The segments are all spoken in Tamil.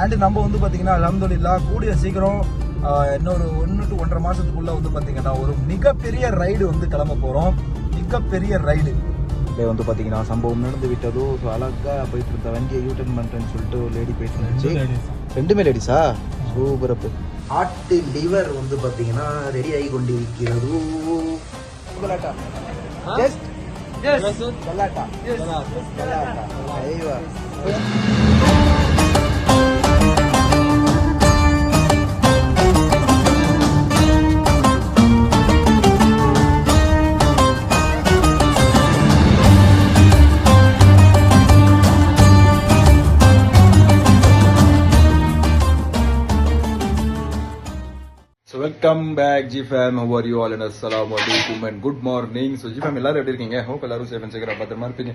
அண்ட் நம்ம வந்து பார்த்தீங்கன்னா அலமதுல்லா கூடிய சீக்கிரம் இன்னொரு ஒன்று டு ஒன்றரை மாசத்துக்குள்ள வந்து பார்த்தீங்கன்னா ஒரு மிகப்பெரிய ரைடு வந்து கிளம்ப போகிறோம் மிகப்பெரிய ரைடு இப்போ வந்து பார்த்தீங்கன்னா சம்பவம் நடந்து விட்டதோ ஸோ அழகாக போயிட்டு இருந்த வண்டியை யூ டர்ன் பண்ணுறேன்னு சொல்லிட்டு ஒரு லேடி போயிட்டு இருந்துச்சு ரெண்டுமே லேடிஸா சூப்பர் அப்பு ஆட்டு லிவர் வந்து பார்த்தீங்கன்னா ரெடி ஆகி கொண்டிருக்கிறது. Galatta just Galatta welcome back G fam how you all and அஸ்ஸலாமு அலைக்கும் and good morning so G fam எல்லாரும் எப்படி இருக்கீங்க? ஹோப் எல்லாரும் சேஃப் அண்ட் சேகரா பத்திரமா இருப்பீங்க.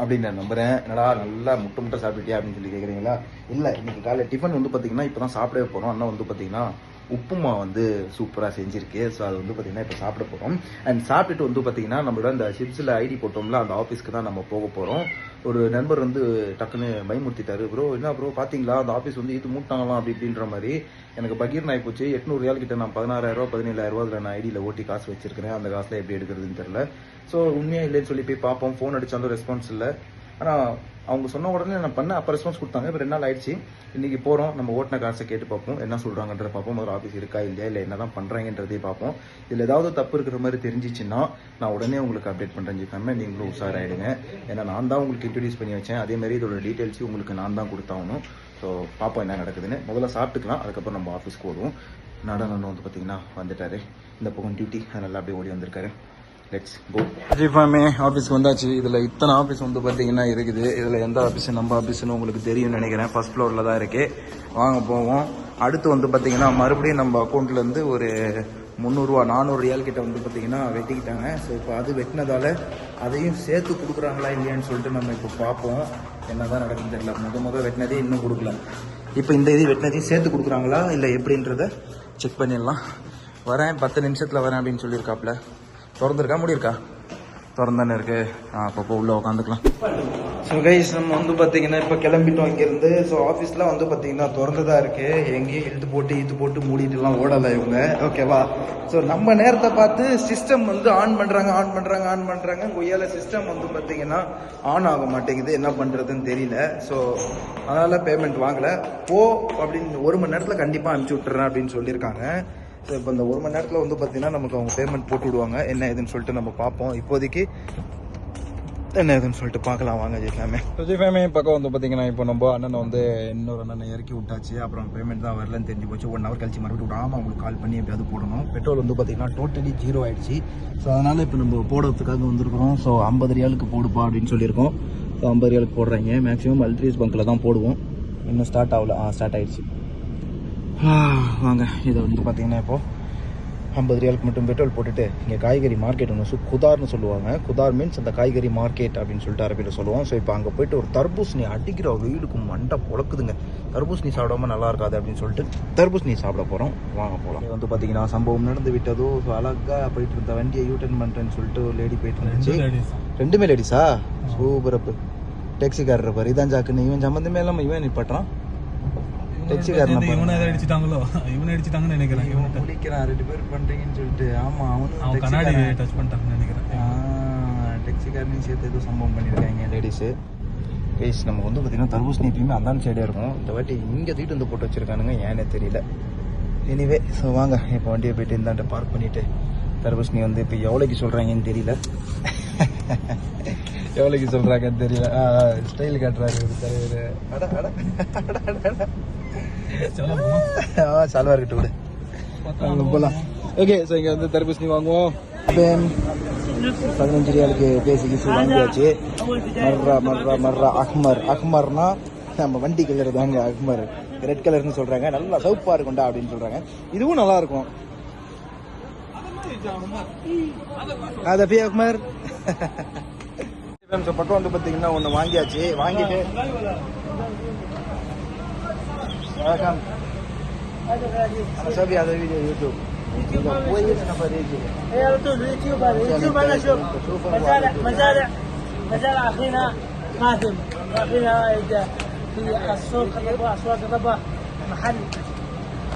அப்படின்னு நான் நம்புறேன். என்னடா நல்லா முட்டை முட்டை சாப்பிட்டியா அப்படின்னு சொல்லி கேட்குறீங்களா இல்லை இன்னைக்கு காலையில் டிஃபன் வந்து பார்த்தீங்கன்னா இப்போ தான் சாப்பிடவே போகிறோம் அண்ணா வந்து பார்த்தீங்கன்னா உப்புமா வந்து சூப்பராக செஞ்சிருக்கு. ஸோ அது வந்து பார்த்தீங்கன்னா இப்போ சாப்பிட போகிறோம் அண்ட் சாப்பிட்டுட்டு வந்து பார்த்தீங்கன்னா நம்மளோட அந்த சிப்ஸில் ஐடி போட்டோம்ல அந்த ஆஃபீஸ்க்கு தான் நம்ம போக போகிறோம் ஒரு நண்பர் வந்து டக்குன்னு பயமுறுத்திட்டாரு. ப்ரோ என்ன ப்ரோ பார்த்தீங்களா அந்த ஆஃபீஸ் வந்து இது மூட்டாங்களாம் அப்படி இப்படின்ற மாதிரி எனக்கு பகீர் ஆகிப்போச்சு போச்சு. எட்நூறு ரியால் கிட்ட நான் பதினாறாயிரம் ரூபா அதில் நான் ஐடியில் ஓட்டி காசு வச்சிருக்கிறேன். அந்த காசில் எப்படி எடுக்கிறதுன்னு தெரில ஸோ உண்மையாக இல்லைன்னு சொல்லி போய் பார்ப்போம். ஃபோன் அடித்தாலும் ரெஸ்பான்ஸ் இல்லை. ஆனால் அவங்க சொன்ன உடனே நான் பண்ண அப்போ ரெஸ்பான்ஸ் கொடுத்தாங்க. இப்போ ரெண்டு நாள் ஆயிடுச்சு. இன்னைக்கு போகிறோம் நம்ம ஓட்டின காசை கேட்டு பார்ப்போம். என்ன சொல்கிறாங்கன்றத பார்ப்போம். ஒரு ஆஃபீஸ் இருக்கா இல்லையா? இல்லை என்ன தான் பண்ணுறாங்கன்றதே பார்ப்போம். இதில் ஏதாவது தப்பு இருக்கிற மாதிரி தெரிஞ்சிச்சுன்னா நான் உடனே உங்களுக்கு அப்டேட் பண்ணுறேன் ஜிஃபாமே நீங்களும் உஷாராயிடுங்க. ஏன்னா நான் தான் உங்களுக்கு இன்ட்ரடியூஸ் பண்ணி வச்சேன். அதே மாதிரி இதோட டீட்டெயில்ஸையும் உங்களுக்கு நான் தான் கொடுத்தாகணும். ஸோ பார்ப்போம் என்ன நடக்குதுன்னு. முதல்ல சாப்பிட்டுக்கலாம். அதுக்கப்புறம் நம்ம ஆஃபீஸ்க்கு ஓடுவோம். நடனம் வந்து பார்த்தீங்கன்னா வந்துட்டாரு. இந்த பக்கம் டியூட்டி நல்லா அப்படியே ஓடி வந்திருக்காரு. லெட்ஸ் கோ ஜிஃபாமே ஆஃபீஸ்க்கு வந்தாச்சு. இதில் இத்தனை ஆஃபீஸ் வந்து பார்த்தீங்கன்னா இருக்குது. இதில் எந்த ஆஃபீஸ் நம்ம ஆஃபீஸ்னு உங்களுக்கு தெரியும்னு நினைக்கிறேன். ஃபர்ஸ்ட் ஃப்ளோரில் தான் இருக்கு. வாங்க போவோம். அடுத்து வந்து பார்த்தீங்கன்னா மறுபடியும் நம்ம அக்கௌண்ட்லேருந்து ஒரு முந்நூறுரூவா நானூறு ரியால் கிட்ட வந்து பார்த்தீங்கன்னா வெட்டிக்கிட்டாங்க. ஸோ இப்போ அது வெட்டினதால அதையும் சேர்த்து கொடுக்குறாங்களா இல்லையான்னு சொல்லிட்டு நம்ம இப்போ பார்ப்போம். என்ன தான் நடக்குன்னு தெரியல. முத முத வெட்டினதே இன்னும் கொடுக்கல. இப்போ இந்த இது வெட்டினதையும் சேர்த்து கொடுக்குறாங்களா இல்லை எப்படின்றத செக் பண்ணிடலாம். வரேன். பத்து நிமிஷத்தில் வரேன் அப்படின்னு சொல்லியிருக்காப்ல திறந்துருக்கா? முடியிருக்கா? திறந்தானே இருக்கு. ஆ அப்பப்போ உள்ள உட்காந்துக்கலாம் ஸோ கைஸ் நம்ம வந்து பார்த்தீங்கன்னா இப்போ கிளம்பிட்டோம் இங்கேருந்து. ஸோ ஆஃபீஸ்லாம் வந்து பார்த்தீங்கன்னா திறந்துதான் இருக்கு. எங்கேயும் இழுத்து போட்டு இழுத்து போட்டு மூடிட்டுலாம் ஓடலை இவங்க. ஓகேவா ஸோ நம்ம நேரத்தை பார்த்து சிஸ்டம் வந்து ஆன் பண்ணுறாங்க ஆன் பண்ணுறாங்க ஆன் பண்ணுறாங்க கொய்யால சிஸ்டம் வந்து பார்த்தீங்கன்னா ஆன் ஆக மாட்டேங்குது. என்ன பண்ணுறதுன்னு தெரியல. ஸோ அதனால் பேமெண்ட் வாங்கலை. போ அப்படின்னு ஒரு மணி நேரத்தில் கண்டிப்பாக அனுப்பிச்சி விட்டுறேன் அப்படின்னு சொல்லியிருக்காங்க. இப்போ இந்த ஒரு மணி நேரத்தில் வந்து பார்த்தீங்கன்னா நமக்கு அவங்க பேமெண்ட் போட்டு விடுவாங்க. என்ன ஏதுன்னு சொல்லிட்டு நம்ம பார்ப்போம். இப்போதைக்கு என்ன ஏதுன்னு சொல்லிட்டு பார்க்கலாம். வாங்க ஜெய்ஃபேமே ஸோ ஜெய்ஃபேமே பக்கம் வந்து பார்த்தீங்கன்னா இப்போ நம்ம அண்ணனை வந்து இன்னொரு அண்ணனை இறக்கி விட்டாச்சு. அப்புறம் பேமெண்ட் தான் வரலன்னு தெரிஞ்சு போச்சு ஒன் ஹவர் கழிச்சு மறுபடியும் விடாமல் அவங்களுக்கு கால் பண்ணி எப்படியாவது போடணும். பெட்ரோல் வந்து பார்த்தீங்கன்னா டோட்டலி ஜீரோ ஆயிடுச்சு. ஸோ அதனால் இப்போ நம்ம போடுறதுக்காக வந்திருக்கிறோம். ஸோ ஐம்பது ரியாலுக்கு போடுப்பா அப்படின்னு சொல்லியிருக்கோம். ஸோ ஐம்பது ரியாலுக்கு போடுறாங்க. மேக்ஸிமம் அல்ட்ரீஸ் பங்க்கில் தான் போடுவோம். இன்னும் ஸ்டார்ட் ஆகல. ஆ ஸ்டார்ட் ஆயிடுச்சு. வாங்க. இதை வந்து பார்த்தீங்கன்னா இப்போ ஐம்பது ரியாலுக்கு மட்டும் பெட்ரோல் போட்டுட்டு இங்கே காய்கறி மார்க்கெட் ஒன்று சு குதார்னு சொல்லுவாங்க. குதார் மீன்ஸ் அந்த காய்கறி மார்க்கெட் அப்படின்னு சொல்லிட்டு அரபியில் சொல்லுவோம். ஸோ இப்போ அங்கே போயிட்டு ஒரு தர்பூசணி அடிக்கிற வெயிலுக்கு மண்டை பொழக்குதுங்க. தர்பூசணி சாப்பிடாம நல்லா இருக்காது அப்படின்னு சொல்லிட்டு தர்பூசணி சாப்பிட போகிறோம் வாங்க போகலாம் இது வந்து பார்த்தீங்கன்னா சம்பவம் நடந்து விட்டதோ ஸோ அழகாக போயிட்டு இருந்த வண்டியை யூ டர்ன் பண்ணுறேன்னு சொல்லிட்டு ஒரு லேடி போயிட்டு இருந்துச்சு. ரெண்டுமே லேடிஸா சூப்பர் அப்பு டேக்ஸிக்காரர் பாரு. இதான் ஜாக்குன்னு. இவன் சம்மந்தமே இல்லாமல் இவன் நிப்பாட்டுறான். டேக்ஸிக்காரன் இவனை எதை அடிச்சிட்டாங்களோ? இவனை அடிச்சிட்டாங்கன்னு நினைக்கிறேன் இவன். குளிக்கிறான் ரெண்டு பேரும் பண்றீங்கன்னு சொல்லிட்டு. ஆமா அவனும் அவன் கண்ணாடி டச் பண்ணிட்டாங்கன்னு நினைக்கிறேன். டெக்ஸிக்காரனையும் சேர்த்து ஏதோ சம்பவம் பண்ணியிருக்காங்க லேடிஸு கைஸ் நமக்கு வந்து பார்த்தீங்கன்னா தர்பூசணி எப்பயுமே அந்தாண்ட சைடே இருக்கும். இந்த வாட்டி இங்கே தூக்கிட்டு வந்து போட்டு வச்சிருக்கானுங்க ஏன்னே தெரியல. எனிவே ஸோ வாங்க இப்போ வண்டியை போயிட்டு இந்தாண்ட பார்க் பண்ணிட்டு தர்பூசணி வந்து இப்போ எவ்வளோக்கு சொல்கிறாங்கன்னு தெரியல. எவ்வளோக்கு சொல்கிறாங்கன்னு தெரியல. ஸ்டைல் காட்டுறாரு ஒரு தலைவர். அட அட அட, அட, அட. ஆ சால்வா இருக்கட்டும் விடு அங்க போலாம். ஓகே ஸோ இங்கே வந்து தர்பூசணி வாங்குவோம். பதினஞ்சு ரியாலுக்கு பேசி கீசி வாங்கியாச்சு. மர்ரா மர்ரா மர்ரா அஹ்மர். அஹ்மர்னா நம்ம வண்டி கலர் தாங்க அஹ்மர். ரெட் கலர்னு சொல்றாங்க. நல்லா சவுப்பா இருக்கும்டா அப்படின்னு சொல்றாங்க. இதுவும் நல்லா இருக்கும். அது பி அஹ்மர். ஸோ பக்கம் வந்து பார்த்தீங்கன்னா ஒன்று வாங்கியாச்சு வாங்கிட்டு வணக்கம் أنا سابي هذا الفيديو يوتيوب كويس نفر يجي هي على طول اليوتيوب هذا اليوتيوب انا اشوف شوف مزارع مزارع مزارع اخينا قاسم واخينا في السوق الرباح اسواق الرباح محل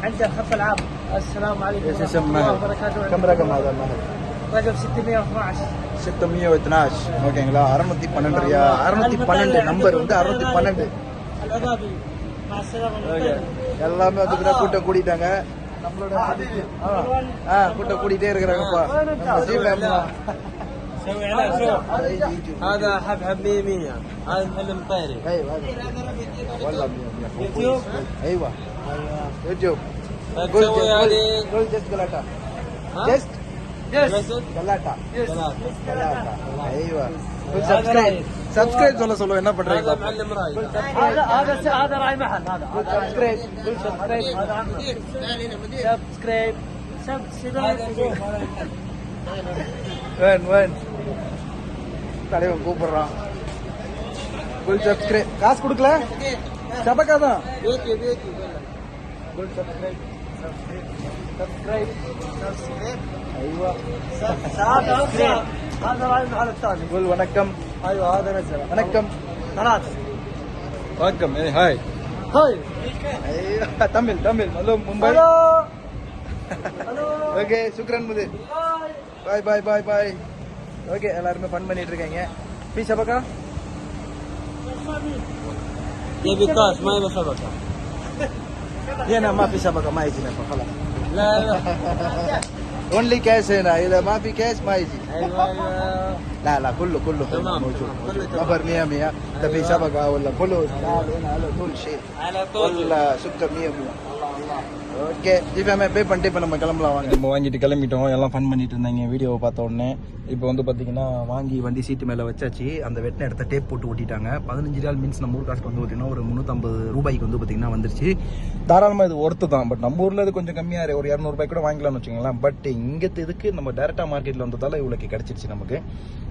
عند الخط العام السلام عليكم ايش ورحمه اسم الله مهل؟ وبركاته كم رقم هذا المهل؟ رقم 612 சித்தமியோ வித்னாஷ் ஓகேங்களா அறுநூத்தி பன்னெண்டு ரியா அறுநூத்தி பன்னெண்டு நம்பர் வந்து அறுநூத்தி பன்னெண்டு العذابي مع السلامه المطير. எல்லாமே வந்து இப்ப கூட்டம் கூட்டிட்டாங்க நம்மளோட ஆ, ஆ கூட்டம் கூட்டிட்டே இருக்கிறாங்கப்பா நம்ம ஜி ஃபேமிலி سوي عليه شوف هذا حبحب 100 100 هذا محل مطيري ايوه والله مية مية. يوتيوب ايوه يوتيوب تسوي هذه قول جست جلاتا ها؟ جست جسد جلاتا ثلاثة جلاتا ايوه قول سبسكرايب سبسكرايب சொல்ல சொல்லுங்க என்ன பண்றீங்க هذا معلم راي هذا هذا هذا راعي محل هذا قول سبسكرايب قول سبسكرايب هذا عمه سبسكرايب سبسكرايب وين وين தலைவன் கூப்பிடுறான் குல் சப்ஸ்கிரைப் காசு கொடுக்கல சபக்கா தான் يوتيوب يوتيوب குல் சப்ஸ்கிரைப் ايوه ساعة اثنين هذا راي المحل الثاني قول ونكم ايوه هذا نزل ونكم ثلاث ونكم اي هاي هاي ايوه تمل تمل الو مومباي الو ஓகே சுக்ரன் முது பாய் பாய் பாய் பாய் ஓகே எல்லாருமே ஃபன் பண்ணிட்டு இருக்காங்க பீஸ் அபக்கா ये विकास मैं बस बका ये ना माफी सबका मैं इसी ने पकड़ा ला only cash and I, the mafi cash, my ji. ايوه ايوه لا لا كله كله تمام، موجود تمام، كله تمام. نفر 100 100 ده في شبكه ولا فلوس تعال هنا على طول شيء على طول ولا سكر 100 100 okay இப்போ பே பண்ணிட்டு இப்போ நம்ம கிளம்பலாம் வாங்க நம்ம வாங்கிட்டு கிளம்பிட்டோம் எல்லாம் ஃபன் பண்ணிட்டு இருந்தாங்க வீடியோவை பார்த்த உடனே இப்போ வந்து பார்த்தீங்கன்னா வாங்கி வண்டி சீட்டு மேலே வச்சாச்சு அந்த வெட்டின இடத்த டேப் போட்டு ஒட்டிட்டாங்க பதினஞ்சு ரியால் மீன்ஸ் நம்ம ஊர் காஸ்ட் வந்து பார்த்தீங்கன்னா ஒரு முந்நூற்றம்பது ரூபாய்க்கு வந்து பார்த்தீங்கன்னா வந்துருச்சு தாராளமாக இது ஒர்த்து தான் பட் நம்ம ஊரில் இது கொஞ்சம் கம்மியாக ஒரு இரநூறுபாய் கூட வாங்கலாம்னு வச்சுக்கோங்களேன் பட் இங்கே இதுக்கு நம்ம டேரெக்டாக மார்க்கெட்டில் வந்ததால ஓகே கிடச்சிருச்சு நமக்கு.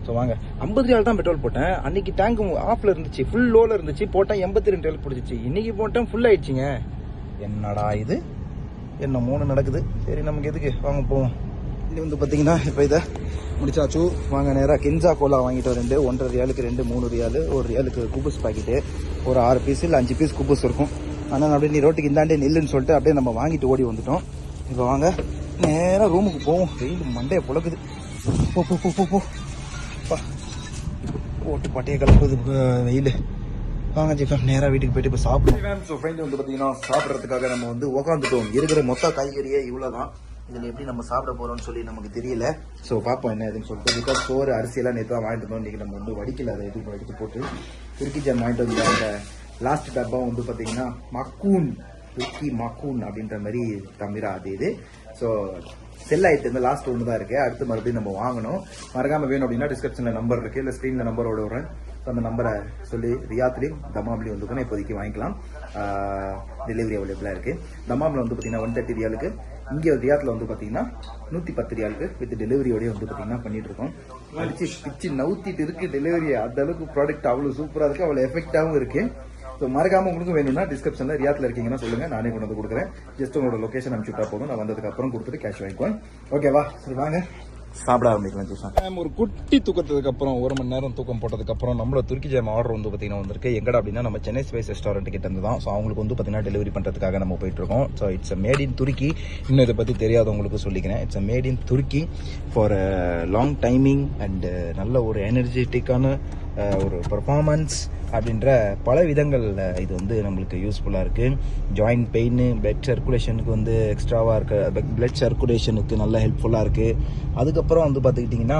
ஸோ வாங்க. ஐம்பது நாள் தான் பெட்ரோல் போட்டேன். அன்னைக்கு டேங்க் ஆஃப்ல இருந்துச்சு. ஃபுல் லோல இருந்துச்சு. போட்டேன். எண்பத்தி ரெண்டு ரியால் பிடிச்சிச்சு. இன்னைக்கு போட்டேன். ஃபுல் ஆயிடுச்சுங்க. என்னடா இது? என்ன மூணு நடக்குது? சரி நமக்கு எதுக்கு? வாங்க போவோம். இது வந்து பார்த்தீங்கன்னா இப்போ இதை முடிச்சாச்சு. வாங்க நேராக கென்சா கோலா வாங்கிட்டு ரெண்டு ஒன்றரை ரியாலுக்கு ரெண்டு மூணு ரியாலு ஒரு ரியாலுக்கு குபுஸ் பாக்கெட்டு. ஒரு ஆறு பீஸ் இல்லை அஞ்சு பீஸ் குபுஸ் இருக்கும். ஆனால் அப்படியே நீ ரோட்டுக்கு இந்தாண்டே நில்லுன்னு சொல்லிட்டு அப்படியே நம்ம வாங்கிட்டு ஓடி வந்துட்டோம். இப்போ வாங்க நேராக ரூமுக்கு போவோம். வெயில் மண்டையை புழக்குது. போ போ போ போ போ. ஓட்டு பட்டையை கலப்புது வெயில். வாங்க ஜிஃபம் நேராக வீட்டுக்கு போயிட்டு இப்போ சாப்பிடுவோம் ஸோ ஃப்ரெண்ட் வந்து பார்த்தீங்கன்னா சாப்பிட்றதுக்காக நம்ம வந்து உக்காந்துட்டோம். இருக்கிற மொத்த காய்கறியே இவ்வளோ தான் இதில் எப்படி நம்ம சாப்பிட போகிறோம்னு சொல்லி நமக்கு தெரியல. ஸோ பார்ப்போம் என்ன ஏதுன்னு சொல்லிட்டு. பிகாஸ் சோறு அரிசியெல்லாம் நேற்று தான் வாங்கிட்டு வந்தோம். இன்றைக்கி நம்ம வந்து வடிக்கல. அதை எதுவும் எடுத்து போட்டு துருக்கி ஜாம் வாங்கிட்டு வந்து அந்த லாஸ்ட் டப்பா வந்து பார்த்தீங்கன்னா மக்கூன் துருக்கி மக்கூன் அப்படின்ற மாதிரி தமிழா அது இது. ஸோ செல் ஆயிட்டு இந்த லாஸ்ட் ஒன்று தான் இருக்கு. அடுத்து மறுபடியும் நம்ம வாங்கணும். மறக்காம வேணும் அப்படின்னா டிஸ்கிரிப்ஷன்ல நம்பர் இருக்கு. இல்லை ஸ்க்ரீன்ல நம்பரோட விடுறேன். ஸோ அந்த நம்பரை சொல்லி ரியாத்லையும் தமாம்லையும் வந்து கூட இப்போதைக்கு வாங்கிக்கலாம். டெலிவரி அவைலபிளாக இருக்கு. தமாமில் வந்து பார்த்தீங்கன்னா ஒன் தேர்ட்டி ரியாலுக்கு இங்கே ரியாத்தில் வந்து பார்த்தீங்கன்னா நூற்றி பத்து ரியாலுக்கு வித் டெலிவரியோடய வந்து பார்த்தீங்கன்னா பண்ணிட்டு இருக்கோம். அடிச்சு பிச்சு நவுத்திட்டு இருக்கு டெலிவரி அந்த அளவுக்கு ப்ராடக்ட் அவ்வளோ சூப்பராக இருக்கு. அவ்வளோ எஃபெக்டாகவும் இருக்கு. ஸோ மறக்காம உங்களுக்கு வேணும்னா டிஸ்கிரிப்ஷன்ல ரியாத்தில் இருக்கீங்கன்னா சொல்லுங்க. நானே கொண்டு வந்து கொடுக்குறேன். ஜஸ்ட் உங்களோட லொகேஷன் அனுப்பிச்சுட்டா போதும். நான் வந்ததுக்கு அப்புறம் கொடுத்துட்டு கேஷ் வாங்கிக்குவேன். ஓகேவா சரி வாங்க. சாப்பிட ஆரம்பிக்கலாம் ஜூஸா ஒரு குட்டி தூக்கத்துக்கு அப்புறம் ஒரு மணி நேரம் தூக்கம் போட்டதுக்கு அப்புறம் நம்மளோட துருக்கி ஜாம் ஆர்டர் வந்து பார்த்தீங்கன்னா வந்திருக்கு. எங்கடா அப்படின்னா நம்ம சென்னை ஸ்பைஸ் ரெஸ்டாரண்ட் கிட்ட இருந்து தான். ஸோ அவங்களுக்கு வந்து பார்த்தீங்கன்னா டெலிவரி பண்ணுறதுக்காக நம்ம போயிட்டு இருக்கோம். ஸோ இட்ஸ் மேட் இன் துருக்கி இன்னும் இதை பற்றி தெரியாதவங்களுக்கு சொல்லிக்கிறேன். It's made in Turkey for long timing and நல்ல ஒரு எனர்ஜெட்டிக்கான ஒரு பர்ஃபார்மன்ஸ் அப்படின்ற பல விதங்களில் இது வந்து நம்மளுக்கு யூஸ்ஃபுல்லாக இருக்குது ஜாயிண்ட் பெயின் பிளட் சர்க்குலேஷனுக்கு வந்து எக்ஸ்ட்ராவாக இருக்க. பிளட் சர்க்குலேஷனுக்கு நல்ல ஹெல்ப்ஃபுல்லாக இருக்குது அதுக்கப்புறம் வந்து பார்த்துக்கிட்டிங்கன்னா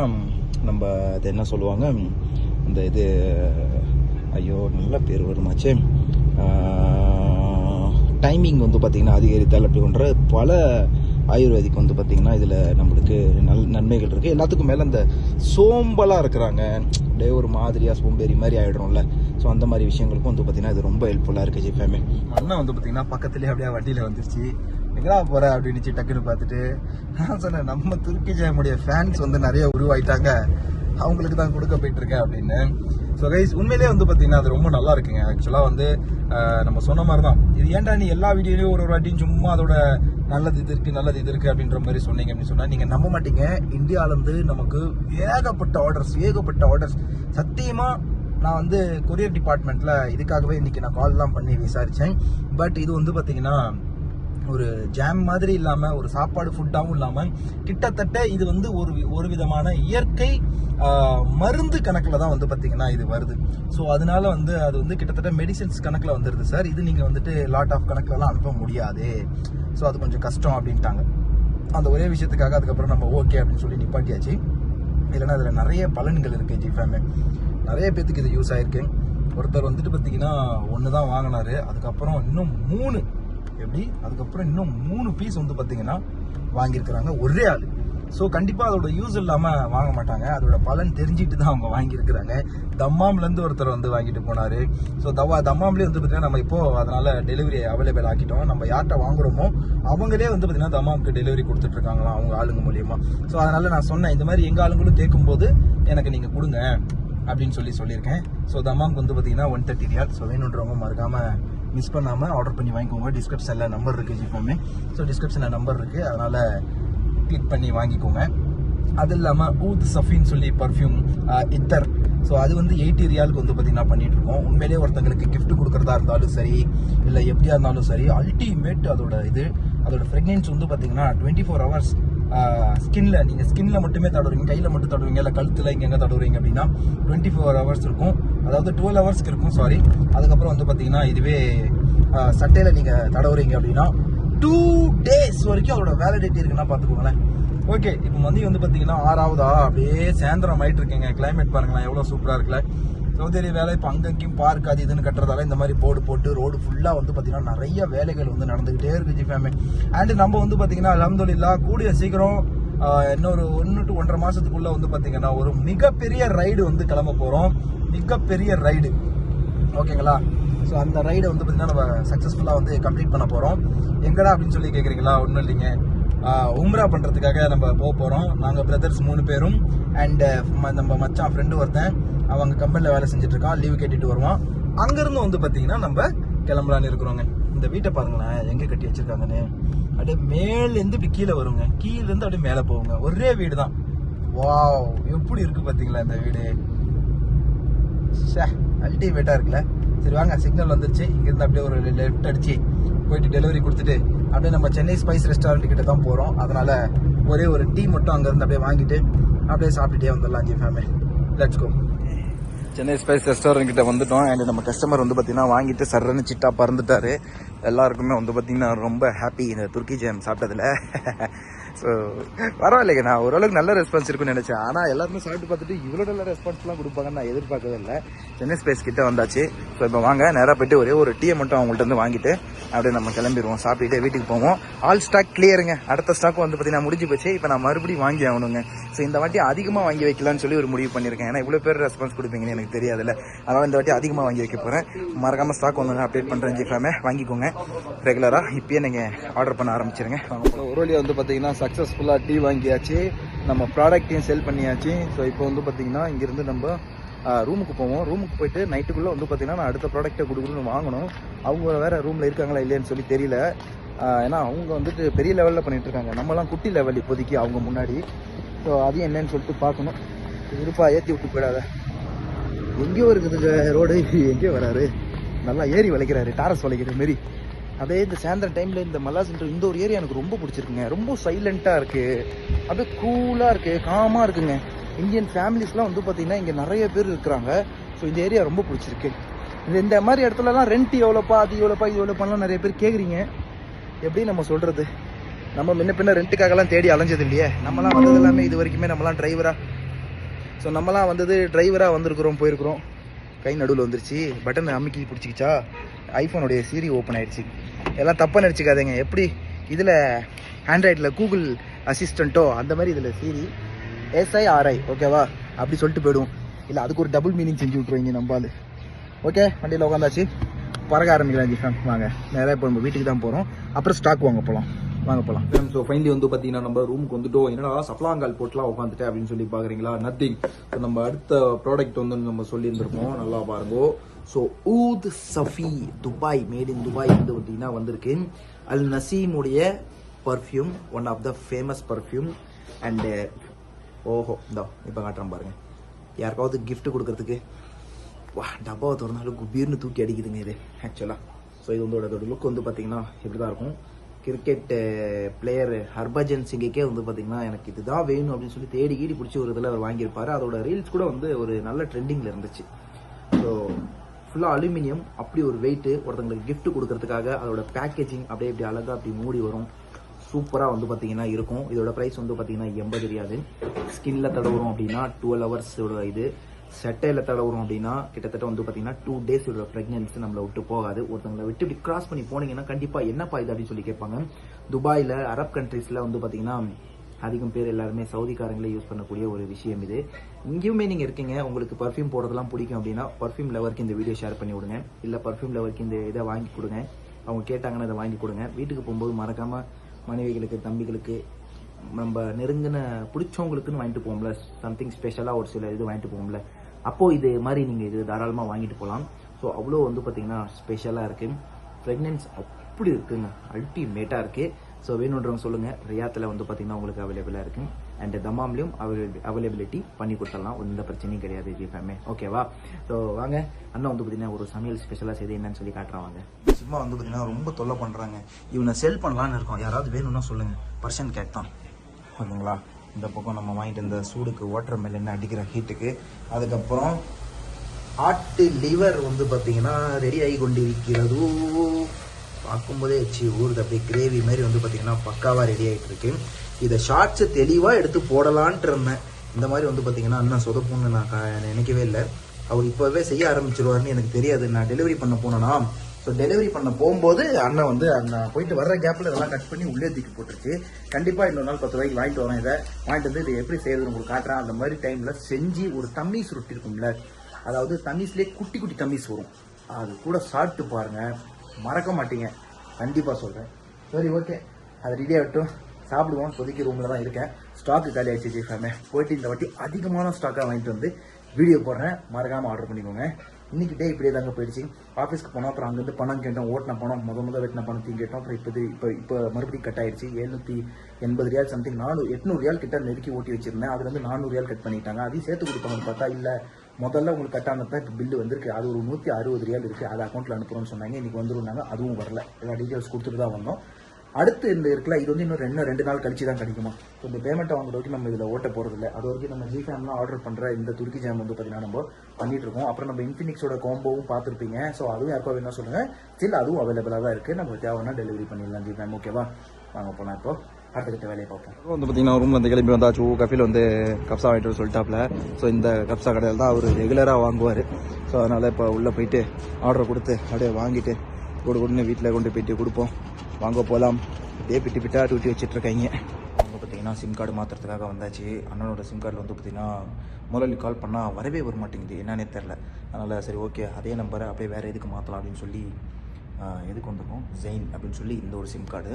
நம்ம அது என்ன சொல்லுவாங்க? இந்த இது ஐயோ நல்ல பேர் வருமாச்சே. டைமிங் வந்து பார்த்திங்கன்னா அதிகரித்தால் அப்படின்ற பல ஆயுர்வேதிக் வந்து பார்த்திங்கன்னா இதில் நம்மளுக்கு நல் நன்மைகள் இருக்குது எல்லாத்துக்கும் மேலே இந்த சோம்பலாக இருக்கிறாங்க. அப்படியே ஒரு மாதிரியாக சோம்பேறி மாதிரி ஆகிடும்ல ஸோ அந்த மாதிரி விஷயங்களுக்கும் வந்து பார்த்திங்கன்னா இது ரொம்ப ஹெல்ப்ஃபுல்லாக இருக்குது ஜிஃபேமே அண்ணன் வந்து பார்த்திங்கன்னா பக்கத்துலேயே அப்படியே வண்டியில் வந்துருச்சு. எங்கடா போகிற அப்படின்னுச்சு டக்குன்னு பார்த்துட்டு நான் சொன்னேன் நம்ம துருக்கி ஜெயமுடைய ஃபேன்ஸ் வந்து நிறைய உருவாயிட்டாங்க. அவங்களுக்கு தான் கொடுக்க போயிட்டு இருக்கேன் அப்படின்னு. ஸோ கைஸ் உண்மையிலேயே வந்து பார்த்தீங்கன்னா அது ரொம்ப நல்லா இருக்குங்க. ஆக்சுவலாக வந்து நம்ம சொன்ன மாதிரி தான் இது ஏன்டா நீ எல்லா வீடியோலையும் ஒரு ஒரு வாட்டியும் சும்மா அதோட நல்லது இது இருக்கு நல்லது இது இருக்கு அப்படின்ற மாதிரி சொன்னீங்க அப்படின்னு சொன்னா நீங்க நம்ப மாட்டீங்க. இந்தியால இருந்து நமக்கு ஏகப்பட்ட ஆர்டர்ஸ் ஏகப்பட்ட ஆர்டர்ஸ் சத்தியமா நான் வந்து கொரியர் டிபார்ட்மெண்ட்டில் இதுக்காகவே இன்னைக்கு நான் கால்லாம் பண்ணி விசாரித்தேன் பட் இது வந்து பார்த்திங்கன்னா ஒரு ஜாம் மாதிரி இல்லாமல் ஒரு சாப்பாடு ஃபுட்டாகவும் இல்லாமல் கிட்டத்தட்ட இது வந்து ஒரு வி- ஒரு விதமான இயற்கை மருந்து கணக்கில் தான் வந்து பார்த்தீங்கன்னா இது வருது. ஸோ அதனால வந்து அது வந்து கிட்டத்தட்ட மெடிசின்ஸ் கணக்கில் வந்துடுது சார் இது நீங்கள் வந்துட்டு லாட் ஆஃப் கணக்கிலலாம் அனுப்ப முடியாது. ஸோ அது கொஞ்சம் கஷ்டம் அப்படின்ட்டாங்க. அந்த ஒரே விஷயத்துக்காக அதுக்கப்புறம் நம்ம ஓகே அப்படின்னு சொல்லி நிப்பாட்டியாச்சு. இல்லைன்னா அதில் நிறைய பலன்கள் இருக்குது ஜிஃபேமே நிறைய பேத்துக்கு இது யூஸ் ஆயிருக்கு. ஒருத்தர் வந்துட்டு பார்த்தீங்கன்னா ஒன்று தான் வாங்கினாரு. அதுக்கப்புறம் இன்னும் மூணு எப்படி? அதுக்கப்புறம் இன்னும் மூணு பீஸ் வந்து பார்த்தீங்கன்னா வாங்கியிருக்கிறாங்க ஒரே ஆள். ஸோ கண்டிப்பாக அதோட யூஸ் இல்லாமல் வாங்க மாட்டாங்க. அதோட பலன் தெரிஞ்சிட்டு தான் அவங்க வாங்கியிருக்கிறாங்க. தம்மாம்லேருந்து ஒருத்தர் வந்து வாங்கிட்டு போனார். ஸோ தவா தம்மாம்லேயே வந்து பார்த்தீங்கன்னா நம்ம இப்போ அதனால் டெலிவரி அவைலபிள் ஆக்கிட்டோம். நம்ம யார்கிட்ட வாங்குறோமோ அவங்களே வந்து பார்த்தீங்கன்னா தம்மாமுக்கு டெலிவரி கொடுத்துட்ருக்காங்களாம் அவங்க ஆளுங்க மூலியமாக ஸோ அதனால் நான் சொன்னேன் இந்த மாதிரி எங்கள் ஆளுங்களும் கேட்கும்போது எனக்கு நீங்கள் கொடுங்க அப்படின்னு சொல்லி சொல்லியிருக்கேன். ஸோ தம்மாமுக்கு வந்து பார்த்தீங்கன்னா ஒன் தேர்ட்டி ரியால் ஸோ வேணுன்றவங்க மறக்காமல் மிஸ் பண்ணாமல் ஆர்டர் பண்ணி வாங்கிக்கோங்க. டிஸ்கிரிப்ஷனில் நம்பர் இருக்குது ஜிஃபோமே ஸோ டிஸ்கிரிப்ஷனில் நம்பர் இருக்குது அதனால் கிளிக் பண்ணி வாங்கிக்கோங்க. அது இல்லாமல் ஊத் சஃபின்னு சொல்லி பர்ஃப்யூம் இத்தர் ஸோ அது வந்து எயிட்டி ரியாலுக்கு வந்து பார்த்தீங்கன்னா பண்ணிட்டு இருக்கோம் உண்மையிலேயே ஒருத்தங்களுக்கு கிஃப்ட் கொடுக்குறதா இருந்தாலும் சரி இல்லை எப்படியா இருந்தாலும் சரி அல்டிமேட் அதோட இது அதோட ஃப்ரெக்னன்ஸ் வந்து பார்த்தீங்கன்னா டுவெண்ட்டி ஃபோர் ஹவர்ஸ் ஸ்கின்ல நீங்கள் ஸ்கின்ல மட்டுமே தடவுறீங்க கையில் மட்டும் தடவுறீங்க இல்லை கழுத்தில் இங்கே எங்கே தடவுறீங்க அப்படின்னா டுவெண்ட்டி ஃபோர் ஹவர்ஸ் இருக்கும். அதாவது டுவெல் ஹவர்ஸ்க்கு இருக்கும் சாரி அதுக்கப்புறம் வந்து பார்த்தீங்கன்னா இதுவே சட்டையில் நீங்கள் தடவுறீங்க அப்படின்னா டூ டேஸ் வரைக்கும் அதோட வேலிடிட்டி இருக்குன்னா பார்த்துக்கோங்களேன் ஓகே இப்போ மந்தி வந்து பார்த்தீங்கன்னா ஆறாவதா? அப்படியே சாயந்தரம் ஆகிட்டு இருக்கீங்க கிளைமேட் பாருங்களேன் எவ்வளோ சூப்பராக இருக்குல்ல. சௌதரிய வேலை இப்போ அங்கங்கேயும் பார்க் அது இதுன்னு கட்டுறதால இந்த மாதிரி போர்டு போட்டு ரோடு ஃபுல்லாக வந்து பார்த்தீங்கன்னா நிறைய வேலைகள் வந்து நடந்துகிட்டே இருக்குது ஜிஃபேமே அண்டு நம்ம வந்து பார்த்தீங்கன்னா அலமதுல்லா கூடிய சீக்கிரம் இன்னொரு ஒன்று டு ஒன்றரை மாதத்துக்குள்ளே வந்து பார்த்தீங்கன்னா ஒரு மிகப்பெரிய ரைடு வந்து கிளம்ப போகிறோம் மிகப்பெரிய ரைடு. ஓகேங்களா? ஸோ அந்த ரைடை வந்து பார்த்தீங்கன்னா நம்ம சக்ஸஸ்ஃபுல்லாக வந்து கம்ப்ளீட் பண்ண போகிறோம் எங்கடா அப்படின்னு சொல்லி கேட்குறீங்களா ஒன்றும் இல்லைங்க. உம்ரா பண்ணுறதுக்காக நம்ம போக போகிறோம் நாங்கள் பிரதர்ஸ் மூணு பேரும் அண்டு நம்ம மச்சான் ஃப்ரெண்டு ஒருத்தன். அவங்க கம்பெனியில் வேலை செஞ்சுட்ருக்கான் லீவு கேட்டுட்டு வருவான். அங்கேருந்து வந்து பார்த்தீங்கன்னா நம்ம கிளம்பலான்னு இருக்கிறோங்க. இந்த வீட்டை பாருங்களேன். எங்கே கட்டி வச்சிருக்காங்கன்னு. அப்படியே மேலேருந்து இப்படி கீழே வருங்க. கீழேருந்து அப்படியே மேலே போகுங்க. ஒரே வீடு தான் வாவ் எப்படி இருக்குது பார்த்தீங்களா இந்த வீடு? அல்டிமேட்டாக இருக்குல்ல? சரி வாங்க சிக்னல் வந்துருச்சு. இங்கேருந்து அப்படியே ஒரு லெஃப்ட் அடிச்சு போயிட்டு டெலிவரி கொடுத்துட்டு அப்படியே நம்ம சென்னை ஸ்பைஸ் ரெஸ்டாரண்ட் கிட்ட தான் போகிறோம் அதனால் ஒரே ஒரு டீ மட்டும் அங்கேருந்து அப்படியே வாங்கிட்டு அப்படியே சாப்பிட்டுட்டே வந்துடலாம் G family let's go Chennai spice restaurant கிட்ட வந்துட்டோம். அண்ட் நம்ம கஸ்டமர் வந்து பார்த்தீங்கன்னா வாங்கிட்டு சர்றன்னு சிட்டா பறந்துட்டாரு. எல்லாருக்குமே வந்து பார்த்தீங்கன்னா ரொம்ப ஹாப்பி இந்த துர்க்கி ஜாம் சாப்பிட்டதில்ல ஸோ பரவாயில்லைங்க. நான் ஓரளவுக்கு நல்ல ரெஸ்பான்ஸ் இருக்குன்னு நினச்சேன். ஆனால் எல்லாருமே சாப்பிட்டு பார்த்துட்டு இவ்வளோ நல்ல ரெஸ்பான்ஸ்லாம் கொடுப்பாங்கன்னு நான் எதிர்பார்க்கவே இல்லை. சென்னை ஸ்பேஸ் கிட்ட வந்தாச்சு. ஸோ இப்போ வாங்க நேராக போயிட்டு ஒரே ஒரு டீயை மட்டும் அவங்கள்ட்ட இருந்து வாங்கிட்டு அப்படியே நம்ம கிளம்பிடுவோம். சாப்பிட்டுட்டு வீட்டுக்கு போவோம். ஆல் ஸ்டாக் கிளியருங்க அடுத்த ஸ்டாக் வந்து பார்த்தீங்கன்னா முடிஞ்சு போச்சு. இப்போ நான் மறுபடியும் வாங்கி ஆகணுங்க. ஸோ இந்த வாட்டி அதிகமாக வாங்கி வைக்கலாம்னு சொல்லி ஒரு முடிவு பண்ணியிருக்கேன். ஏன்னா இவ்வளோ பேர் ரெஸ்பான்ஸ் கொடுப்பீங்கன்னு எனக்கு தெரியாதுல்ல. அதனால் இந்த வாட்டி அதிகமாக வாங்கி வைக்க போகிறேன் மறக்காமல் ஸ்டாக் வந்து அப்டேட் பண்ணுறேன் ஜிஃபாமே வாங்கிக்கோங்க. ரெகுலராக இப்பயே நீங்கள் ஆர்டர் பண்ண ஆரம்பிச்சிருங்க. ஒரு வழியாக வந்து பார்த்தீங்கன்னா சக்ஸஸ்ஃபுல்லாக டீ வாங்கியாச்சு. நம்ம ப்ராடக்ட்டையும் செல் பண்ணியாச்சு. ஸோ இப்போ வந்து பார்த்தீங்கன்னா இங்கேருந்து நம்ம ரூமுக்கு போவோம். ரூமுக்கு போயிட்டு நைட்டுக்குள்ளே வந்து பார்த்தீங்கன்னா நான் அடுத்த ப்ராடக்ட்டை கொடுக்கணும்னு வாங்கணும். அவங்க வேறு ரூமில் இருக்காங்களா இல்லையான்னு சொல்லி தெரியல. ஏன்னா அவங்க வந்துட்டு பெரிய லெவலில் பண்ணிகிட்டு இருக்காங்க. நம்மலாம் குட்டி லெவல் இப்போதைக்கு அவங்க முன்னாடி. ஸோ அதையும் என்னன்னு சொல்லிட்டு பார்க்கணும். இருப்பா ஏற்றி விட்டு போயிடாத. எங்கேயோ இருக்குதுங்க ரோடு எங்கேயோ வராரு. நல்லா ஏறி வளைக்கிறாரு டாரஸ் வளைக்கிற மாரி. அதே இந்த சாயந்தரம் டைமில் இந்த மல்லா சென்டர் இந்த ஒரு ஏரியா எனக்கு ரொம்ப பிடிச்சிருக்குங்க. ரொம்ப சைலண்ட்டாக இருக்குது அப்படியே கூலாக இருக்குது காமாக இருக்குங்க. இந்தியன் ஃபேமிலிஸ்லாம் வந்து பார்த்திங்கன்னா இங்கே நிறைய பேர் இருக்கிறாங்க. ஸோ இந்த ஏரியா ரொம்ப பிடிச்சிருக்கு. இந்த இந்த மாதிரி இடத்துலலாம் ரெண்ட் எவ்வளோப்பா அது எவ்வளோப்பா இது எவ்வளோப்பாலாம் நிறைய பேர் கேட்குறீங்க எப்படி நம்ம சொல்கிறது நம்ம முன்ன பின்ன ரெண்ட்டுக்காகலாம் தேடி அலைஞ்சது இல்லையே. நம்மலாம் வந்தது எல்லாமே இது வரைக்குமே நம்மலாம் டிரைவராக ஸோ நம்மலாம் வந்தது டிரைவராக வந்திருக்கிறோம் போயிருக்கிறோம். கை நடுவில் வந்துருச்சு. பட்டன் அமுக்கி பிடிச்சிக்கிச்சா? ஐஃபோனுடைய சீரி ஓப்பன் ஆயிடுச்சு. எல்லாம் தப்பாக நினச்சிக்காதீங்க. எப்படி? இதில் ஆண்ட்ராய்டில் கூகுள் அசிஸ்டண்ட்டோ அந்த மாதிரி இதில் சீரி எஸ்ஐ ஆர்ஐ ஓகேவா அப்படி சொல்லிட்டு போயிடுவோம் இல்லை அதுக்கு ஒரு டபுள் மீனிங் செஞ்சு விட்ருவீங்க நம்பாது ஓகே வண்டியில் உட்காந்தாச்சு பறக்க ஆரம்பிக்கலாம் ஜிஃபேம் வாங்க. நேராக இப்போ நம்ம வீட்டுக்கு தான் போகிறோம் அப்புறம் ஸ்டாக் வாங்க போகலாம் வாங்க போகலாம் ஸோ ஃபைனலி வந்து பார்த்தீங்கன்னா நம்ம ரூமுக்கு வந்துட்டோம். என்னடா சப்ளாங்கால் போட்டுலாம் உட்காந்துட்டேன் அப்படின்னு சொல்லி பார்க்குறீங்களா நத்திங் ஸோ நம்ம அடுத்த ப்ராடக்ட் வந்து நம்ம சொல்லியிருந்திருக்கோம் நல்லா பாருங்கோ. So oud Safi Dubai made in Dubai வந்து பார்த்தீங்கன்னா வந்திருக்கு. அல் நசீமுடைய perfume one of the famous perfume and ஓஹோ இந்தா இப்போ காட்டுறேன் பாருங்க. யாருக்காவது கிஃப்ட் கொடுக்கறதுக்கு? வா டப்பாவை திறந்தாலும் குபீர்னு தூக்கி அடிக்குதுங்க இது ஆக்சுவலாக ஸோ இது வந்து லுக் வந்து பார்த்தீங்கன்னா இப்படி தான் இருக்கும். கிரிக்கெட் பிளேயர் eh, ஹர்பஜன் சிங்குக்கே வந்து பார்த்தீங்கன்னா எனக்கு இதுதான் வேணும் அப்படின்னு சொல்லி தேடி கீடி பிடிச்சி ஒரு இதில் அவர் வாங்கியிருப்பார். அதோட ரீல்ஸ் கூட வந்து ஒரு நல்ல ட்ரெண்டிங்கில் இருந்துச்சு. ஸோ ஃபுல்லாக அலுமினியம் அப்படி ஒரு வெயிட்டு ஒருத்தங்களுக்கு கிஃப்ட் கொடுக்கறதுக்காக அதோட பேக்கேஜிங் அப்படியே இப்படி அழகாக அப்படி மூடி வரும். சூப்பராக வந்து பார்த்தீங்கன்னா இருக்கும். இதோட ப்ரைஸ் வந்து பார்த்தீங்கன்னா எண்பது ரியாது ஸ்கின்ல தடவுறோம் அப்படின்னா டுவெல் ஹவர்ஸோட இது. சட்டையில் தடவுறோம் அப்படின்னா கிட்டத்தட்ட வந்து பார்த்தீங்கன்னா டூ டேஸ் உள்ள ப்ரெக்னன்சி நம்மளை விட்டு போகாது. ஒருத்தவங்களை விட்டு இப்படி கிராஸ் பண்ணி போனீங்கன்னா கண்டிப்பாக என்னப்பா இது அப்படின்னு சொல்லி கேட்பாங்க. துபாயில் அரப் கண்ட்ரீஸில் வந்து பார்த்தீங்கன்னா அதிகம் பேர் எல்லாருமே சவுதிக்காரங்களே யூஸ் பண்ணக்கூடிய ஒரு விஷயம் இது. இங்கேயுமே நீங்கள் இருக்கீங்க உங்களுக்கு பர்ஃப்யூம் போடுறதெல்லாம் பிடிக்கும் அப்படின்னா பர்ஃப்யூம் லவருக்கு இந்த வீடியோ ஷேர் பண்ணி விடுங்க. இல்லை பர்ஃப்யூம் லவருக்கு இந்த இதை வாங்கி கொடுங்க. அவங்க கேட்டாங்கன்னா இதை வாங்கி கொடுங்க. வீட்டுக்கு போகும்போது மறக்காமல் மனைவிகளுக்கு தம்பிகளுக்கு நம்ம நெருங்கின பிடிச்சவங்களுக்குன்னு வாங்கிட்டு போவோம்ல. சம்திங் ஸ்பெஷலாக ஒரு சில இது வாங்கிட்டு போவோம்ல. அப்போது இது மாதிரி நீங்கள் இது தாராளமாக வாங்கிட்டு போகலாம் ஸோ அவ்வளோ வந்து பார்த்திங்கன்னா ஸ்பெஷலாக இருக்குது ஃப்ரெக்னன்ஸ் அப்படி இருக்குங்க. அல்டிமேட்டாக இருக்குது ஸோ வேணுன்றவங்க சொல்லுங்கள் ரியாத்தில் வந்து பார்த்திங்கன்னா உங்களுக்கு அவைலபிளாக இருக்குது அண்ட் தமாம்லையும் அவைலபிலிட்டி பண்ணி கொடுத்துடலாம். எந்த பிரச்சனையும் கிடையாது ஜிஃபேமே ஓகேவா ஸோ வாங்க. அண்ணா வந்து பார்த்தீங்கன்னா ஒரு சமையல் ஸ்பெஷலாக செய்து என்னன்னு சொல்லி காட்டுறாங்க சும்மா வந்து பார்த்தீங்கன்னா ரொம்ப தொல்லை பண்ணுறாங்க இவனை செல் பண்ணலான்னு இருக்கோம். யாராவது வேணும்னா சொல்லுங்கள் பர்சன் கேட் தான் ஓகேங்களா இந்த பக்கம் நம்ம வாங்கிட்டு இந்த சூடுக்கு வாட்டர் மெலன் அடிக்கிற ஹீட்டுக்கு அதுக்கப்புறம் ஆட்டு லிவர் வந்து பார்த்தீங்கன்னா ரெடி ஆகி கொண்டிருக்கிறது. பார்க்கும்போதே வச்சு ஊறுது அப்படியே கிரேவி மாதிரி வந்து பார்த்தீங்கன்னா பக்காவாக ரெடி ஆகிட்டு இருக்கு. இதை ஷார்ட்ஸை தெளிவாக எடுத்து போடலான்ட்டு இருந்தேன். இந்த மாதிரி வந்து பார்த்தீங்கன்னா அண்ணன் சொதப்புன்னு நான் நினைக்கவே இல்லை. அவர் இப்போவே செய்ய ஆரம்பிச்சிருவாருன்னு எனக்கு தெரியாது. நான் டெலிவரி பண்ண போனேன்னா ஸோ டெலிவரி பண்ண போகும்போது அண்ணன் வந்து அண்ணன் போயிட்டு வர்ற கேப்பில் இதெல்லாம் கட் பண்ணி உள்ளே தூக்கி போட்டுருச்சு. கண்டிப்பாக இன்னொரு நாள் பத்து ரூபாய்க்கு வாங்கிட்டு வரேன் இதை. வாங்கிட்டு வந்து இது எப்படி செய்யறது உங்களுக்கு காட்டுறேன். அந்த மாதிரி டைமில் செஞ்சு ஒரு தம்மீஸ் ரொட்டி இருக்கும்ல அதாவது தம்மீஸ்லேயே குட்டி குட்டி தம்மீஸ் வரும். அது கூட சாப்பிட்டு பாருங்கள் மறக்க மாட்டீங்க. கண்டிப்பாக சொல்கிறேன் சரி ஓகே அது ரெடியாக விட்டும் சாப்பிடுவோம் இப்போதைக்கு ரூமில் தான் இருக்கேன். ஸ்டாக்கு காலி ஆயிடுச்சு ஜிஃபேமே போயிட்டு இந்த வாட்டி அதிகமான ஸ்டாக்காக வாங்கிட்டு வந்து வீடியோ போடுறேன். மறக்காமல் ஆர்டர் பண்ணிக்கோங்க. இன்னைக்கு டே இப்படியே தாங்க போயிடுச்சு. ஆஃபீஸ்க்கு போனோம் அப்புறம் அங்கேருந்து பணம் கேட்டோம் ஓட்டின பணம் முத முத வெட்டின பணத்தையும் கேட்டோம். அப்புறம் இப்போ இப்போ இப்போ மறுபடியும் கட் ஆயிடுச்சு. எழுநூற்றி எண்பது ரியால் சம்திங் நானூறு எட்நூறு ரியால் கிட்ட நெருக்கி ஓட்டி வச்சிருந்தேன். அதுலேருந்து நானூறு ரியால் கட் பண்ணிட்டாங்க. அதையும் சேர்த்து கொடுப்பாங்கன்னு பார்த்தா இல்லை முதல்ல உங்களுக்கு கட் ஆனது தான் இப்போ பில்லு வந்திருக்கு. அது ஒரு நூற்றி அறுபது ரியால் இருக்குது அது அக்கௌண்ட்டில் அனுப்புகிறோம்னு சொன்னாங்க. இன்னைக்கு வந்துருந்தாங்க அதுவும் வரல. எல்லா டீட்டெயில்ஸ் கொடுத்துட்டு தான் வந்தோம். அடுத்து இந்த இருக்குல்ல இது வந்து இன்னும் ரெண்டு ரெண்டு நாள் கழிச்சு தான் கிடைக்குமா? ஸோ இந்த பேமெண்ட் வாங்குற வரைக்கும் நம்ம இதில் ஓட்ட போகிறது இல்லை அது வரைக்கும் நம்ம ஜி ஃபேம்லாம் ஆர்டர் பண்ணுற இந்த துருக்கி ஜாம் வந்து பார்த்தீங்கன்னா நம்ம பண்ணிட்டு இருக்கோம். அப்புறம் நம்ம இன்ஃபினிக்ஸோட காம்போவும் பார்த்துருப்பீங்க. ஸோ அதுவும் யாருக்கோ வேணும் சொல்லுங்கள் ஸ்டில் அதுவும் அவைலபிளாக தான் இருக்குது நம்ம தேவைன்னா டெலிவரி பண்ணிடலாம் ஜி ஃபேம் ஓகேவா வாங்க போகலாம் இப்போ. அடுத்த கிட்ட வேலையை பார்ப்போம். வந்து பார்த்தீங்கன்னா ரூமில் வந்து கிளம்பி வந்தாச்சு. கஃபில் வந்து கப்ஸா வாங்கிட்டு சொல்லிட்டாப்ல ஸோ இந்த கப்ஸா கடையில் தான் அவர் ரெகுலராக வாங்குவார். ஸோ அதனால் இப்போ உள்ளே போயிட்டு ஆர்டர் கொடுத்து அப்படியே வாங்கிட்டு கொடு உடனே வீட்டில் கொண்டு போயிட்டு கொடுப்போம். வாங்க போகலாம் அப்படியே பிட்டு பிட்டா டூட்டி வச்சிட்ருக்காங்க பார்த்தீங்கன்னா சிம் கார்டு மாற்றுறதுக்காக வந்தாச்சு. அண்ணனோட சிம் கார்டில் வந்து பார்த்தீங்கன்னா முதல்ல கால் பண்ணால் வரவே வர மாட்டேங்குது. என்னன்னே தெரில அதனால் சரி ஓகே அதே நம்பரை அப்படியே வேறு எதுக்கு மாற்றலாம் அப்படின்னு சொல்லி எதுக்கு வந்திருக்கோம்? ஜெயின் அப்படின்னு சொல்லி இந்த ஒரு சிம் கார்டு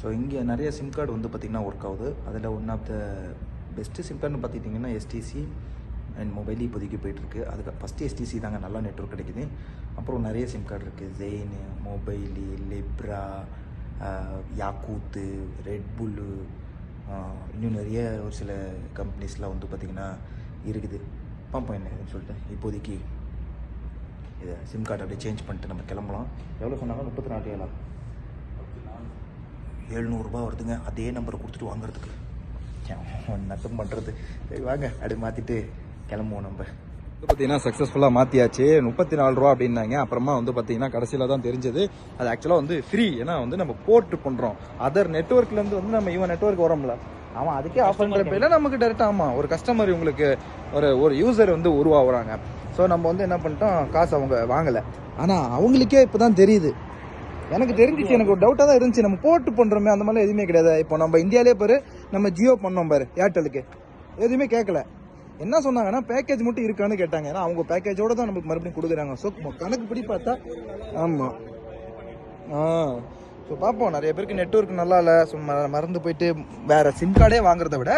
ஸோ இங்கே நிறைய சிம் கார்டு வந்து பார்த்திங்கன்னா ஒர்க் ஆகுது. அதில் one of the best sim கார்டுன்னு பார்த்துக்கிட்டிங்கன்னா எஸ்டிசி அண்ட் மொபைல் இப்போதைக்கு போயிட்டுருக்கு. அதுக்கு ஃபஸ்ட்டு எஸ்டிசி தாங்க நல்லா நெட்ஒர்க் கிடைக்குது. அப்புறம் நிறைய சிம் கார்டு இருக்குது ஜெயின் மொபைலி லிப்ரா யாக்கூத்து ரெட் புல்லு இன்னும் நிறைய ஒரு சில கம்பெனிஸ்லாம் வந்து பார்த்திங்கன்னா இருக்குது. பார்ப்போம் என்ன சொல்லிட்டு. இப்போதைக்கு இதை சிம் கார்டு அப்படியே சேஞ்ச் பண்ணிட்டு நம்ம கிளம்பலாம். எவ்வளோ சொன்னாங்க? முப்பத்தி நாலு ஏழா? எழுநூறுபா வருதுங்க. அதே நம்பரை கொடுத்துட்டு வாங்குறதுக்கு. நட்டம் பண்ணுறது சரி வாங்க. அப்படியே மாற்றிட்டு கிளம்புவோம் நம்ம. பார்த்தீங்கன்னா சக்ஸஸ்ஃபுல்லாக மாற்றியாச்சு முப்பத்தி நாலு ரூபா அப்படின்னாங்க. அப்புறமா வந்து பார்த்தீங்கன்னா கடைசியில் தான் தெரிஞ்சது. அது ஆக்சுவலாக வந்து ஃப்ரீ ஏன்னா வந்து நம்ம போர்ட் பண்ணுறோம் அதர் நெட்ஒர்க்லேருந்து வந்து நம்ம இவன் நெட்ஒர்க் வரோம்ல. அவன் அதுக்கே ஆஃப் பண்ணுற பேரில் நமக்கு டேரெக்டாக ஆமாம் ஒரு கஸ்டமர் இவங்களுக்கு ஒரு ஒரு யூசர் வந்து உருவாகுறாங்க. ஸோ நம்ம வந்து என்ன பண்ணிட்டோம்? காசு அவங்க வாங்கலை. ஆனால் அவங்களுக்கே இப்போ தான் தெரியுது. எனக்கு தெரிஞ்சிச்சு. எனக்கு ஒரு டவுட்டாக தான் இருந்துச்சு. நம்ம போட்டு பண்ணுறோமே அந்த மாதிரிலாம் எதுவுமே கிடையாது. இப்போ நம்ம இந்தியாவிலே பாரு நம்ம ஜியோ பண்ணோம் பாரு ஏர்டெலுக்கு எதுவுமே கேட்கல என்ன சொன்னாங்கன்னா பேக்கேஜ் மட்டும் இருக்கான்னு கேட்டாங்க. ஏன்னா அவங்க பேக்கேஜோட தான் நமக்கு மறுபடியும் கொடுக்குறாங்க. ஸோ கணக்கு படி பார்த்தா ஆமாம் ஆ. ஸோ பார்ப்போம். நிறைய பேருக்கு நெட்ஒர்க் நல்லா இல்லை. ஸோ மறந்து போயிட்டு வேறு சிம் கார்டே வாங்குறத விட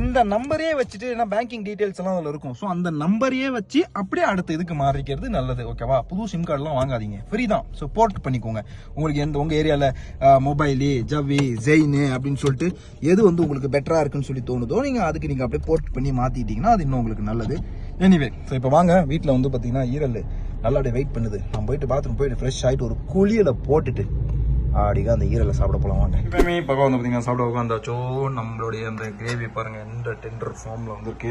இந்த நம்பரே வச்சுட்டு ஏன்னா பேங்கிங் டீடைல்ஸ் எல்லாம் அதில் இருக்கும். ஸோ அந்த நம்பரையே வச்சு அப்படியே அடுத்த இதுக்கு மாறிக்கிறது நல்லது ஓகேவா புது சிம் கார்டெலாம் வாங்காதீங்க. ஃப்ரீ தான். ஸோ போர்ட் பண்ணிக்கோங்க. உங்களுக்கு எந்த உங்கள் ஏரியாவில் மொபைலு ஜவ்வி ஜெயின் அப்படின்னு சொல்லிட்டு எது வந்து உங்களுக்கு பெட்டராக இருக்குன்னு சொல்லி தோணுதோ நீங்கள் அதுக்கு நீங்கள் அப்படியே போர்ட் பண்ணி மாற்றிட்டீங்கன்னா அது இன்னும் உங்களுக்கு நல்லது. எனிவே ஸோ இப்போ வாங்க. வீட்டில் வந்து பார்த்தீங்கன்னா ஈரல் நல்லா அப்படியே வெயிட் பண்ணுது. நான் போயிட்டு பாத்ரூம் போயிட்டு ஃப்ரெஷ் ஆகிட்டு ஒரு குழியில் போட்டுட்டு ஆடிக்கா அந்த ஈரலை சாப்பிட போகலாம் வாங்க. இப்போமே பக்கம் வந்து பார்த்தீங்கன்னா சாப்பிட உட்காந்தாச்சோ நம்மளுடைய அந்த கிரேவி பாருங்கள் எந்த டெண்டர் ஃபார்மில் வந்துருக்கு.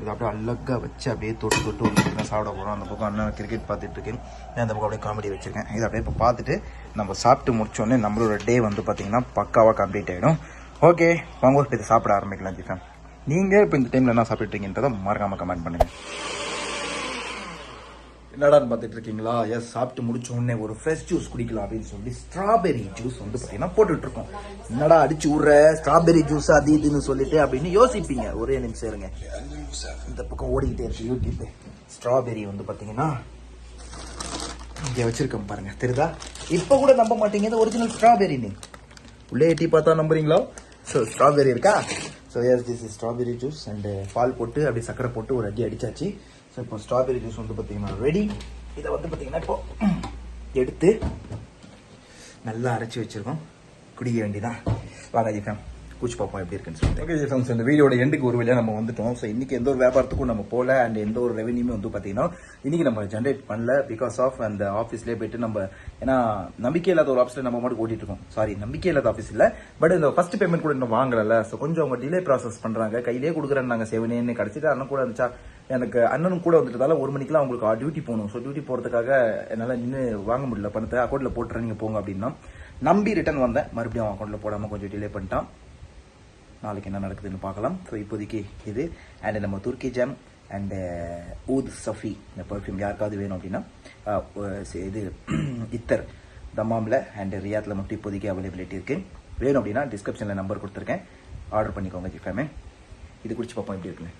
இது அப்படியே அழகாக வச்சு அப்படியே தொட்டு தொட்டு வந்து சாப்பிட போகிறோம் அந்த பக்கம் அண்ணன் கிரிக்கெட் பார்த்துட்டு இருக்கேன். அந்த பக்கம் அப்படியே காமெடி வச்சுருக்கேன். இது அப்படியே இப்போ பார்த்துட்டு நம்ம சாப்பிட்டு முடிச்சோடனே நம்மளோட டே வந்து பார்த்திங்கன்னா பக்காவாக கம்ப்ளீட் ஆகிடும் ஓகே வாங்க இப்போ இதை சாப்பிட ஆரம்பிக்கலாம் ஜிஃபேம் நீங்கள் இப்போ இந்த டைமில் என்ன சாப்பிட்ருக்கீங்கன்றதை மறக்காமல் கமெண்ட் பண்ணுங்கள் என்னடான்னு பார்த்துட்டு இருக்கீங்களா எஸ் சாப்பிட்டு முடிச்ச உடனே ஒரு ஃப்ரெஷ் ஜூஸ் குடிக்கலாம் அப்படின்னு சொல்லி ஸ்ட்ராபெரி ஜூஸ் வந்து பார்த்தீங்கன்னா போட்டுட்டு இருக்கோம் என்னடா அடிச்சு விட்ற ஸ்ட்ராபெரி ஜூஸ் அது இதுன்னு சொல்லிட்டு அப்படின்னு யோசிப்பீங்க. ஒரே நிமிஷம் இருங்க. இந்த பக்கம் ஓடிக்கிட்டே இருக்கு யூடியூப் ஸ்ட்ராபெரி வந்து பார்த்தீங்கன்னா இங்கே வச்சிருக்கோம் பாருங்க. தெரியுதா? இப்போ கூட நம்ப மாட்டீங்க. இது ஒரிஜினல் ஸ்ட்ராபெரின்னு உள்ளே எட்டி பார்த்தா நம்புறீங்களா? ஸோ ஸ்ட்ராபெரி இருக்கா? So yes this is strawberry juice and பால் போட்டு அப்படியே சக்கரை போட்டு ஒரு அடி அடிச்சாச்சு. ஸோ இப்போ ஸ்ட்ராபெரி ஜூஸ் வந்து பார்த்தீங்கன்னா ரெடி இதை வந்து பார்த்தீங்கன்னா இப்போ எடுத்து நல்லா அரைச்சி வச்சிருக்கோம். குடிக்க வேண்டியதான் வாங்க ஜிஃபேம் கூச்சி பார்ப்போம் எப்படி இருக்குன்னு சொல்லிட்டு. ஓகே ஜிஃபேம் இந்த வீடியோட எண்டுக்கு ஒரு வழியாக நம்ம வந்துட்டோம். ஸோ இன்னைக்கு எந்த ஒரு வியாபாரத்துக்கும் நம்ம போகல. அண்ட் எந்த ஒரு ரெவன்யூமே வந்து பார்த்தீங்கன்னா இன்னைக்கு நம்ம ஜென்ரேட் பண்ணல. பிகாஸ் ஆஃப் அந்த ஆஃபீஸ்லேயே போயிட்டு நம்ம ஏன்னா நம்பிக்கை இல்லாத ஒரு ஆஃபீஸில் நம்ம மட்டும் ஓட்டிட்டு இருக்கோம். சாரி நம்பிக்கை இல்லாத ஆஃபீஸ் இல்லை. பட் இந்த ஃபர்ஸ்ட் பேமெண்ட் கூட இன்னும் வாங்கல ஸோ கொஞ்சம் அவங்க டிலே ப்ராசஸ் பண்ணுறாங்க கையிலே கொடுக்குறேன் நாங்கள் செவனேன்னு கிடச்சிட்டு ஆனால் கூட இருந்துச்சா? எனக்கு அண்ணனும் கூட வந்துட்டதால ஒரு மணிக்கெல்லாம் அவங்களுக்கு டியூட்டி போகணும். ஸோ டியூட்டி போகிறதுக்காக என்னால் நின்று வாங்க முடியல. பணத்தை அக்கௌண்ட்டில் போட்டுறேன் நீங்கள் போங்க அப்படின்னா. நம்பி ரிட்டர்ன் வந்தேன். மறுபடியும் அவன் அக்கௌண்ட்டில் போடாமல் கொஞ்சம் டிலே பண்ணிட்டான். நாளைக்கு என்ன நடக்குதுன்னு பார்க்கலாம். ஸோ இப்போதைக்கு இது. அண்ட் நம்ம துர்க்கி ஜாம் அண்டு uh, ஊத் சஃபி. இந்த பர்ஃப்யூம் யாருக்காவது வேணும் அப்படின்னா uh, இது இத்தர் தம்மாமில் அண்ட் ரியாத்தில் மட்டும் இப்போதைக்கு அவைலபிலிட்டி இருக்குது வேணும் அப்படின்னா டிஸ்கிரிப்ஷனில் நம்பர் கொடுத்துருக்கேன். ஆர்டர் பண்ணிக்கோங்க ஜிஃபேமே. இது குடிச்சு பார்ப்போம் எப்படி இருக்குன்னு.